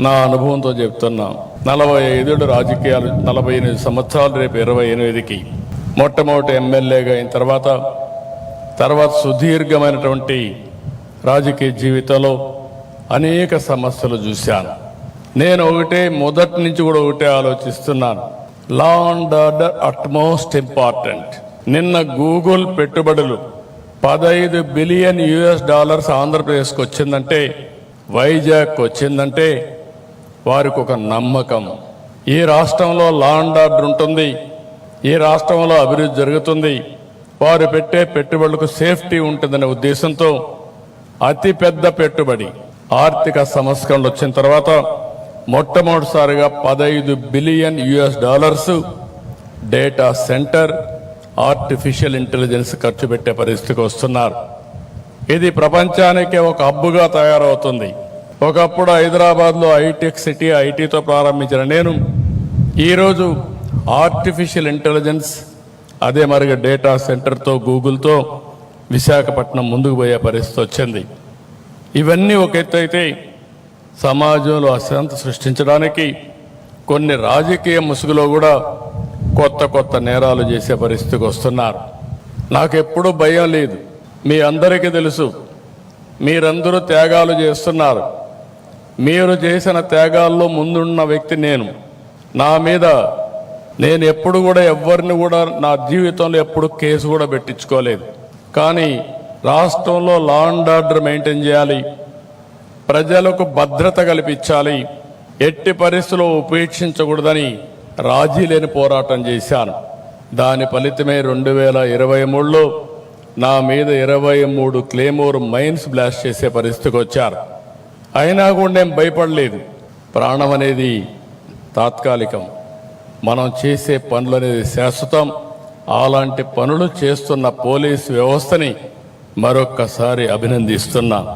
నా అనుభవంతో చెప్తున్నా. నలభై ఐదేళ్ళు రాజకీయాలు నలభై ఎనిమిది సంవత్సరాలు రేపు ఇరవై ఎనిమిదికి. మొట్టమొదటి ఎమ్మెల్యేగా అయిన తర్వాత తర్వాత సుదీర్ఘమైనటువంటి రాజకీయ జీవితంలో అనేక సమస్యలు చూశాను. నేను ఒకటే మొదటి నుంచి కూడా ఒకటే ఆలోచిస్తున్నాను. Law and order utmost important నిన్న గూగుల్ పెట్టుబడులు పదహైదు బిలియన్ యుఎస్ డాలర్స్ ఆంధ్రప్రదేశ్కి వచ్చిందంటే వైజాగ్ వచ్చిందంటే వారికి ఒక నమ్మకం. ఈ రాష్ట్రంలో లా అండ్ ఆర్డర్ ఉంటుంది. ఈ రాష్ట్రంలో అభివృద్ధి జరుగుతుంది. వారు పెట్టే పెట్టుబడులకు సేఫ్టీ ఉంటుందనే ఉద్దేశంతో అతిపెద్ద పెట్టుబడి ఆర్థిక సంస్కరణలు వచ్చిన తర్వాత మొట్టమొదటిసారిగా పదహైదు billion US dollars data centre artificial intelligence ఖర్చు పెట్టే పరిస్థితికి వస్తున్నారు. ఇది ప్రపంచానికే ఒక హబ్బుగా తయారవుతుంది. ఒకప్పుడు హైదరాబాద్లో ఐటెక్ సిటీ ఐటీతో ప్రారంభించిన నేను ఈరోజు ఆర్టిఫిషియల్ ఇంటెలిజెన్స్ అదే మరిగా డేటా సెంటర్తో గూగుల్తో విశాఖపట్నం ముందుకు పోయే పరిస్థితి వచ్చింది. ఇవన్నీ ఒక ఎత్తు అయితే సమాజంలో అశాంతి సృష్టించడానికి కొన్ని రాజకీయ ముసుగులో కూడా కొత్త కొత్త నేరాలు చేసే పరిస్థితికి వస్తున్నారు. నాకెప్పుడు భయం లేదు. మీ అందరికీ తెలుసు మీరందరూ త్యాగాలు చేస్తున్నారు. మీరు చేసిన త్యాగాల్లో ముందున్న వ్యక్తి నేను. నా మీద నేను ఎప్పుడు కూడా ఎవరిని కూడా నా జీవితంలో ఎప్పుడు కేసు కూడా పెట్టించుకోలేదు. కానీ రాష్ట్రంలో లా అండ్ ఆర్డర్ మెయింటైన్ చేయాలి. ప్రజలకు భద్రత కల్పించాలి. ఎట్టి పరిస్థితుల్లో ఉపేక్షించకూడదని రాజీ లేని పోరాటం చేశాను. దాని ఫలితమే రెండు వేల ఇరవై మూడులో నా మీద ఇరవై మూడు క్లేమోర్ మైన్స్ బ్లాస్ట్ చేసే పరిస్థితికి వచ్చారు. అయినా కూడా నేను భయపడలేదు. ప్రాణం అనేది తాత్కాలికం. మనం చేసే పనులు అనేది శాశ్వతం. అలాంటి పనులు చేస్తున్న పోలీసు వ్యవస్థని మరొక్కసారి అభినందిస్తున్నా.